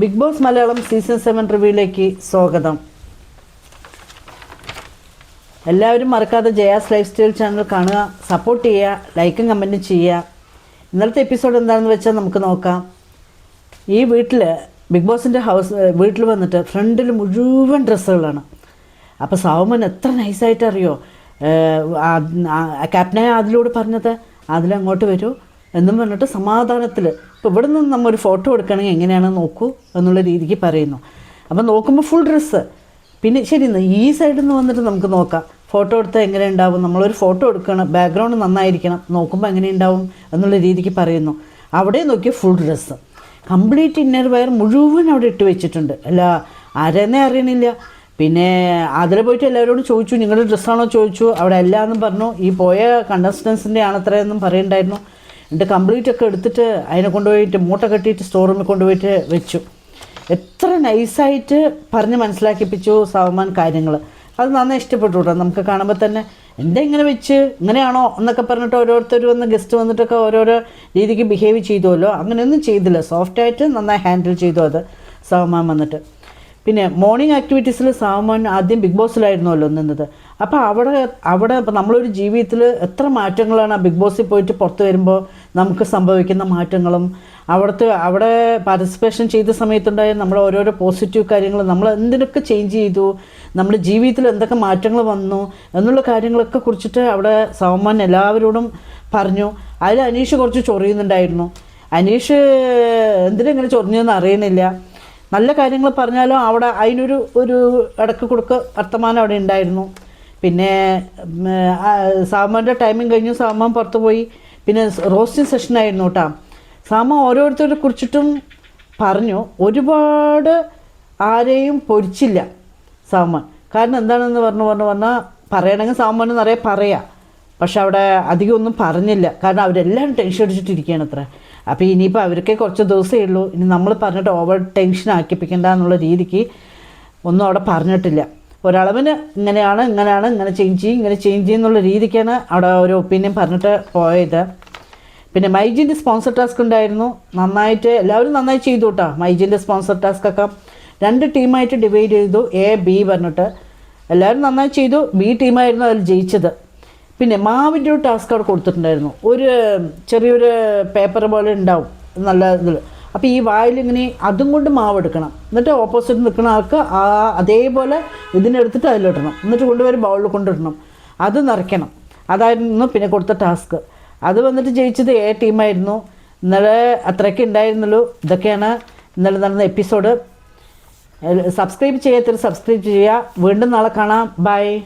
Bigg Boss Malayalam season seven റിവ്യൂയിലേക്ക് സ്വാഗതം. എല്ലാവരും മറക്കാതെ ജയാസ് ലൈഫ് സ്റ്റൈൽ ചാനൽ കാണുക സപ്പോർട്ട് ചെയ്യുക ലൈക്കും കമന്റും ചെയ്യുക. ഇന്നലത്തെ എപ്പിസോഡ് എന്താണെന്ന് വെച്ചാൽ നമുക്ക് നോക്കാം. ഈ വീട്ടിൽ ബിഗ് ബോസിന്റെ ഹൗസ് വീട്ടിൽ വന്നിട്ട് ഫ്രണ്ടിൽ മുഴുവൻ ഡ്രസ്സുകളാണ്. അപ്പോൾ സാവുമൻ എത്ര നൈസായിട്ട് അറിയോ ക്യാപ്റ്റനായ അതിലൂടെ പറഞ്ഞത്. അതിലങ്ങോട്ട് വരൂ. എന്നും പറഞ്ഞിട്ട് സമാധാനത്തിൽ ഇപ്പോൾ ഇവിടെ നിന്ന് നമ്മൊരു ഫോട്ടോ എടുക്കണമെങ്കിൽ എങ്ങനെയാണെന്ന് നോക്കൂ എന്നുള്ള രീതിക്ക് പറയുന്നു. അപ്പം നോക്കുമ്പോൾ ഫുൾ ഡ്രസ്സ് പിന്നെ ശരി ഈ സൈഡിൽ നിന്ന് വന്നിട്ട് നമുക്ക് നോക്കാം. ഫോട്ടോ എടുത്താൽ എങ്ങനെ ഉണ്ടാവും? നമ്മളൊരു ഫോട്ടോ എടുക്കണം ബാക്ക്ഗ്രൗണ്ട് നന്നായിരിക്കണം നോക്കുമ്പോൾ എങ്ങനെ ഉണ്ടാവും എന്നുള്ള രീതിക്ക് പറയുന്നു. അവിടെ നോക്കിയ full dress complete inner wear മുഴുവൻ അവിടെ ഇട്ട് വെച്ചിട്ടുണ്ട്. അല്ല ആരെന്നെ അറിയണില്ല. പിന്നെ അതിൽ പോയിട്ട് എല്ലാവരോടും ചോദിച്ചു നിങ്ങളുടെ ഡ്രസ്സാണോ ചോദിച്ചു. അവിടെ അല്ല എന്നും പറഞ്ഞു. ഈ പോയ കണ്ടസ്റ്റൻസിന്റെ ആണത്രയെന്നും പറയുന്നുണ്ടായിരുന്നു എന്നിട്ട് കംപ്ലീറ്റ് ഒക്കെ എടുത്തിട്ട് അതിനെ കൊണ്ടുപോയിട്ട് മൂട്ട കെട്ടിയിട്ട് സ്റ്റോർ റൂമിൽ കൊണ്ടുപോയിട്ട് വെച്ചു. എത്ര നൈസായിട്ട് പറഞ്ഞ് മനസ്സിലാക്കിപ്പിച്ചു സവമാൻ കാര്യങ്ങൾ അത് നന്നായി ഇഷ്ടപ്പെട്ടു കേട്ടോ നമുക്ക് കാണുമ്പോൾ തന്നെ എന്താ ഇങ്ങനെ വെച്ച്? ഇങ്ങനെയാണോ എന്നൊക്കെ പറഞ്ഞിട്ട് ഓരോരുത്തർ വന്ന് ഗസ്റ്റ് വന്നിട്ടൊക്കെ ഓരോരോ രീതിക്ക് ബിഹേവ് ചെയ്തുവല്ലോ? അങ്ങനെയൊന്നും ചെയ്തില്ല. സോഫ്റ്റായിട്ട് നന്നായി ഹാൻഡിൽ ചെയ്തു അത് സവമാൻ വന്നിട്ട്. പിന്നെ മോർണിംഗ് ആക്ടിവിറ്റീസിൽ സാമാൻ ആദ്യം ബിഗ് ബോസിലായിരുന്നല്ലോ നിന്നത്. അപ്പോൾ അവിടെ അവിടെ ഇപ്പം നമ്മളൊരു ജീവിതത്തിൽ എത്ര മാറ്റങ്ങളാണ് ബിഗ് ബോസിൽ പോയിട്ട് പുറത്ത് വരുമ്പോൾ നമുക്ക് സംഭവിക്കുന്ന മാറ്റങ്ങളും? അവിടുത്തെ അവിടെ പാർട്ടിസിപ്പേഷൻ ചെയ്ത സമയത്തുണ്ടായ നമ്മുടെ ഓരോരോ പോസിറ്റീവ് കാര്യങ്ങൾ നമ്മൾ എന്തിനൊക്കെ ചേഞ്ച് ചെയ്തു? നമ്മുടെ ജീവിതത്തിൽ എന്തൊക്കെ മാറ്റങ്ങൾ വന്നു? എന്നുള്ള കാര്യങ്ങളൊക്കെ കുറിച്ചിട്ട് അവിടെ സൗമാൻ എല്ലാവരോടും പറഞ്ഞു. അതിൽ അനീഷ് കുറച്ച് ചൊറിയുന്നുണ്ടായിരുന്നു. അനീഷ് എന്തിനെങ്ങനെ ചൊറിഞ്ഞതെന്ന് അറിയണില്ല. നല്ല കാര്യങ്ങൾ പറഞ്ഞാലും അവിടെ അതിനൊരു ഒരു ഇടയ്ക്ക് കൊടുക്ക വർത്തമാനം അവിടെ ഉണ്ടായിരുന്നു. പിന്നെ സാമാന്റെ ടൈമിങ് കഴിഞ്ഞു സാമാൻ പുറത്ത് പോയി. പിന്നെ റോസ്റ്റിംഗ് സെഷൻ ആയിരുന്നു കേട്ടോ സാമ ഓരോരുത്തരെ കുറിച്ചിട്ടും പറഞ്ഞു. ഒരുപാട് ആരെയും പൊരിച്ചില്ല സാമാൻ. കാരണം എന്താണെന്ന് പറഞ്ഞു പറഞ്ഞു പറഞ്ഞാൽ പറയണമെങ്കിൽ സാമാൻ നിറയെ പറയാം. പക്ഷെ അവിടെ അധികം ഒന്നും പറഞ്ഞില്ല. കാരണം അവരെല്ലാം ടെൻഷൻ അടിച്ചിട്ടിരിക്കുകയാണ് അത്ര. അപ്പോൾ ഇനിയിപ്പോൾ അവർക്ക് കുറച്ച് ദിവസമേ ഉള്ളൂ. ഇനി നമ്മൾ പറഞ്ഞിട്ട് ഓവർ ടെൻഷൻ ആക്കിപ്പിക്കേണ്ട എന്നുള്ള രീതിക്ക് ഒന്നും അവിടെ പറഞ്ഞിട്ടില്ല. ഒരളവിന് ഇങ്ങനെയാണ് ഇങ്ങനെയാണ് ഇങ്ങനെ ചേഞ്ച് ചെയ്യും ഇങ്ങനെ ചേഞ്ച് ചെയ്യും എന്നുള്ള രീതിക്കാണ് അവിടെ ഒരു ഒപ്പീനിയൻ പറഞ്ഞിട്ട് പോയത്. പിന്നെ മൈജിന്റെ സ്പോൺസർ ടാസ്ക് ഉണ്ടായിരുന്നു. നന്നായിട്ട് എല്ലാവരും നന്നായി ചെയ്തു കേട്ടോ മൈജിന്റെ സ്പോൺസർ ടാസ്ക് ഒക്കെ രണ്ട് ടീമായിട്ട് ഡിവൈഡ് ചെയ്തു എ ബി പറഞ്ഞിട്ട്. എല്ലാവരും നന്നായി ചെയ്തു. ബി ടീമായിരുന്നു അതിൽ ജയിച്ചത്. പിന്നെ മാവിന്റെ ഒരു ടാസ്ക് അവിടെ കൊടുത്തിട്ടുണ്ടായിരുന്നു. ഒരു ചെറിയൊരു പേപ്പർ പോലെ ഉണ്ടാവും. നല്ല ഇതിൽ അപ്പോൾ ഈ വായിലിങ്ങനെ അതും കൊണ്ട് മാവ് എടുക്കണം. എന്നിട്ട് ഓപ്പോസിറ്റ് നിൽക്കുന്ന ആൾക്ക് ആ അതേപോലെ ഇതിനെടുത്തിട്ട് അതിലിടണം. എന്നിട്ട് കൊണ്ടുവരും ബൗളിൽ കൊണ്ടിടണം. അത് നിറയ്ക്കണം. അതായിരുന്നു പിന്നെ കൊടുത്ത ടാസ്ക് അത് വന്നിട്ട് ജയിച്ചത് എ ടീമായിരുന്നു ഇന്നലെ അത്രയ്ക്ക് ഉണ്ടായിരുന്നുള്ളൂ. ഇതൊക്കെയാണ് ഇന്നലെ നടന്ന എപ്പിസോഡ് സബ്സ്ക്രൈബ് ചെയ്യാത്തൊരു സബ്സ്ക്രൈബ് ചെയ്യുക. വീണ്ടും നാളെ കാണാം. ബൈ